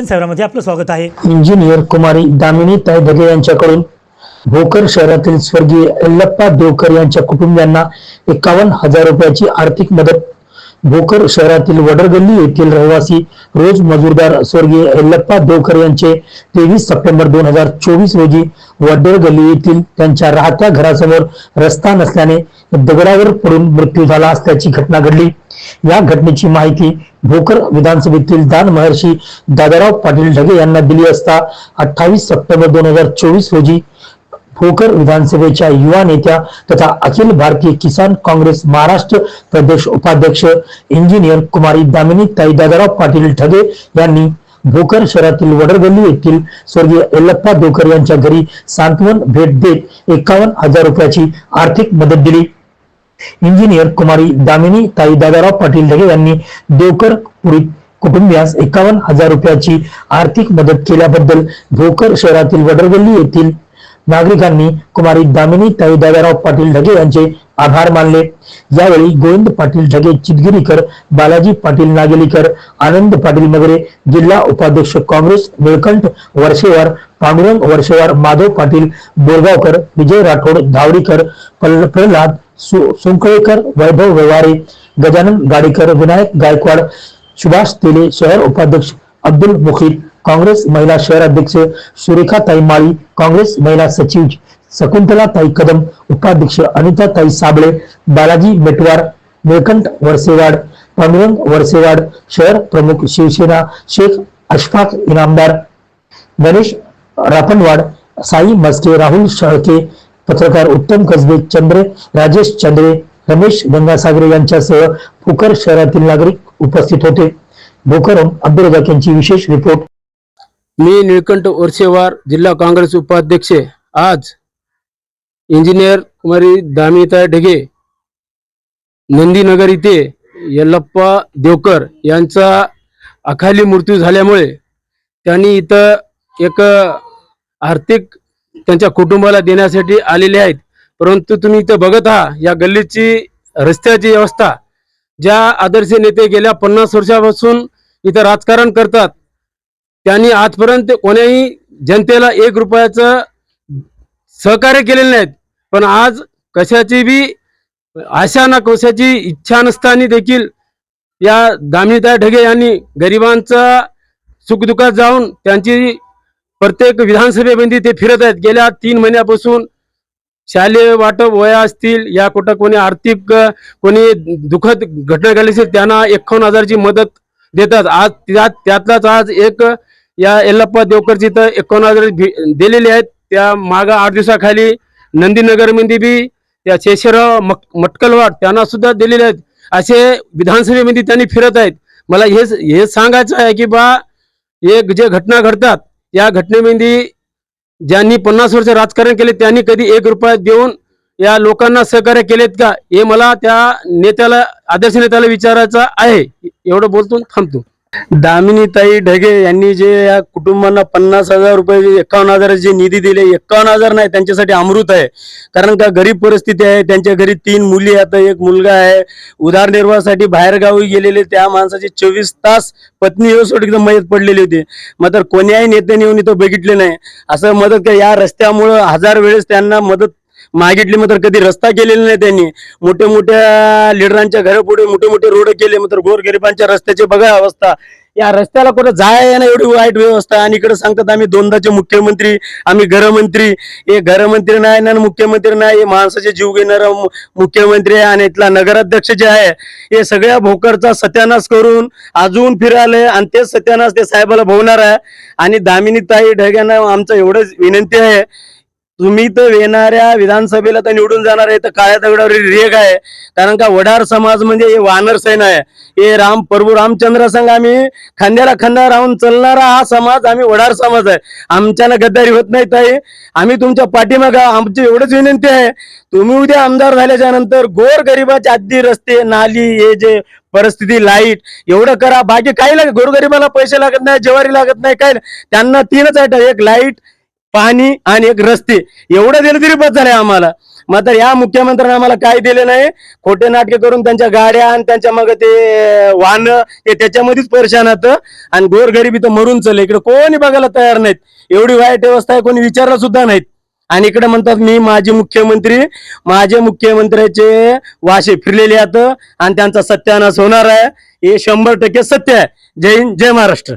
शिक्षण सेवामध्ये आपलं स्वागत आहे. इंजिनियर कुमारी दामिनी ताई ढगे यांच्याकडून भोकर शहरातील स्वर्गीय अल्लप्पा देवकर यांच्या कुटुंबियांना एकावन्न हजार रुपयाची आर्थिक मदत भोकर शहरातील वडरगल्ली येथील रहिवासी रोज मजूरदार स्वर्गीय हेल्लप्पा देवकर यांचे तेवीस सप्टेंबर दोन हजार चोवीस रोजी वडरगल्ली येथील त्यांच्या राहत्या घरासमोर रस्ता नसल्याने दगडावर पडून मृत्यू झाला असल्याची घटना घडली. या घटनेची माहिती भोकर विधानसभेतील दान महर्षी दादाराव पाटील ढगे यांना दिली असता अठ्ठावीस सप्टेंबर दोन हजार चोवीस रोजी भोकर विधानसभेच्या युवा नेत्या तथा अखिल भारतीय किसान काँग्रेस महाराष्ट्र प्रदेश उपाध्यक्ष इंजिनियर कुमारी दामिनी ताई दादाराव पाटील ठगे यांनी भोकर शहरातील वडरगल्ली येथील स्वर्गीय एल्लप्पा देवकर यांच्या घरी सांत्वन भेट देत एकावन्न हजार रुपयाची आर्थिक मदत दिली. इंजिनियर कुमारी दामिनी ताई दादाराव पाटील ढगे यांनी देवकर पुरीत कुटुंबियास एकावन्न हजार रुपयाची आर्थिक मदत केल्याबद्दल भोकर शहरातील वडरगल्ली येथील नागरिकांनी कुमारी दामिनी ताई दादाराव पाटील ढगे यांचे आभार मानले. यावेळी गोविंद पाटील ढगे चितगिरीकर बालाजी पाटील नागेलीकर आनंद पाटील मगरे जिल्हा उपाध्यक्ष काँग्रेस निळकंठ वर्षेवार पांडुरंग वर्षेवार माधव पाटील बोरगावकर विजय राठोड धावडीकर प्रल्हाद सुंकळेकर वैभव व्यवहारे गजानन गाडीकर विनायक गायकवाड सुभाष तेले शहर उपाध्यक्ष अब्दुल मुखीद काँग्रेस महिला शहर अध्यक्ष सुरेखा ताई माळी काँग्रेस महिला सचिव शकुंतला ताई कदम उपाध्यक्ष अनिता ताई साबळे बालाजी मेटवार निळकंठ वरसेवाड पांडुरंग वरसेवाड शहर प्रमुख शिवसेना शेख अशफाक इनामदार गणेश रापणवाड साई मस्के राहुल शळके पत्रकार उत्तम कसबे चंद्रे राजेश चंद्रे रमेश गंगासागरे यांच्यासह भोकर शहरातील नागरिक उपस्थित होते. भोकरहून अब्दुल यांची विशेष रिपोर्ट. मी निळकंठ वर्षेवार जिल्हा काँग्रेस उपाध्यक्ष आज इंजिनियर कुमारी दामिता ढगे नंदीनगर इथे यल्लप्पा देवकर यांचा अखाली मृत्यू झाल्यामुळे त्यांनी इथं एक आर्थिक त्यांच्या कुटुंबाला देण्यासाठी आलेले आहेत. परंतु तुम्ही इथं बघत आहात या गल्लीची रस्त्याची व्यवस्था ज्या आदर्श नेते गेल्या पन्नास वर्षापासून इथं राजकारण करतात त्यांनी आजपर्यंत कोण्याही जनतेला एक रुपयाचं सहकार्य केलेलं नाहीत. पण आज कशाची बी आशा ना कशाची इच्छा नसताना देखील या दामिनीताई ढगे यांनी गरिबांचा सुखदुःखात जाऊन त्यांची प्रत्येक विधानसभेमध्ये ते फिरत आहेत. गेल्या तीन महिन्यापासून शालेय वाटप वया असतील या कुठं कोणी आर्थिक कोणी दुःखद घटना घडली असेल त्यांना एकावन्न हजारची मदत देतात. आज त्यात त्यातलाच आज एक या येल्लप्पा देवकरची तर एकावन्न हजार आहेत. त्या मागा आठ दिवसाखाली नंदीनगरमध्ये बी त्या शेषराव मक मटकलवाड त्यांना सुद्धा दिलेले आहेत. असे विधानसभेमध्ये त्यांनी फिरत आहेत. मला हेच हे सांगायचं आहे की बा एक जे घटना घडतात या घटनेमध्ये ज्यांनी पन्नास वर्ष राजकारण केले त्यांनी कधी एक रुपया देऊन या लोकांना सहकार्य केलेत का? हे मला त्या नेत्याला आदर्श नेत्याला विचारायचं आहे. एवढं बोलतो थांबतो. दामिनीताई ढगे यांनी जे या कुटुंबांना पन्नास हजार रुपये एकावन्न हजार जे निधी दिले एकावन्न हजार नाही त्यांच्यासाठी अमृत आहे. कारण का गरीब परिस्थिती आहे त्यांच्या घरी तीन मुली आता एक मुलगा आहे. उदारनिर्वाहासाठी बाहेरगावी गेलेले त्या माणसाचे चोवीस तास पत्नी सोड एकदम मयत पडलेली होती. मात्र कोण्याही नेत्याने येऊन इथं बघितले नाही. असं मदत का या रस्त्यामुळं हजार वेळेस त्यांना मदत मागितली मात्र कधी रस्ता केलेला नाही त्यांनी. मोठ्या मोठ्या लिडरांच्या घरापुढे मोठे मोठे रोड केले मात्र गोरगरिबांच्या रस्त्याची बघा अवस्था. या रस्त्याला कुठं जाय ना एवढी वाईट व्यवस्था आणि इकडे सांगतात आम्ही दोनदाचे मुख्यमंत्री आम्ही गृहमंत्री हे गृहमंत्री नाही ना मुख्यमंत्री नाही हे माणसाचे जीव घेणारा मुख्यमंत्री आहे आणि इथला नगराध्यक्ष जे आहे हे सगळ्या भोकरचा सत्यानाश करून अजून फिराले आणि तेच सत्यानाश ते साहेबाला भोवणार आहे. आणि दामिनी ताई ढग्यांना आमचं एवढंच विनंती आहे. तुम्ही तर येणाऱ्या विधानसभेला तर निवडून जाणार आहे तर काळ्या दगडावर रेग आहे. कारण का वडार समाज म्हणजे हे वानर सैन आहे. हे राम प्रभू रामचंद्र संघ आम्ही खांद्याला खांदा राहून चालणारा हा समाज आम्ही वडार समाज आहे. आमच्याला गद्दारी होत नाही ताई. आम्ही तुमच्या पाठीमागा आमची एवढंच विनंती आहे. तुम्ही उद्या आमदार झाल्याच्यानंतर गोर गरिबाच्या आधी रस्ते नाली हे जे परिस्थिती लाइट एवढं करा. बाकी काही लागत गोरगरिबाला पैसे लागत नाही ज्वारी लागत नाही काय नाही. त्यांना तीनच आहे एक लाइट पाणी आणि एक रस्ते. एवढं दिलं तरी बस झालंय आम्हाला. मात्र या मुख्यमंत्र्यांनी आम्हाला काय दिले नाही? खोटे नाटके करून त्यांच्या गाड्या आणि त्यांच्या मग ते वाहन हे त्याच्यामध्येच परेशान होतं. आणि गोरगरीब इथं मरून चालले. इकडे कोणी बघायला तयार नाहीत. एवढी वाईट व्यवस्था आहे कोणी विचारला सुद्धा नाहीत. आणि इकडे म्हणतात मी माजी मुख्यमंत्री माझे मुख्यमंत्र्याचे वाशे फिरलेले आहेत आणि त्यांचा सत्यानाश होणार आहे. हे शंभर टक्के सत्य आहे. जय हिंद जय महाराष्ट्र.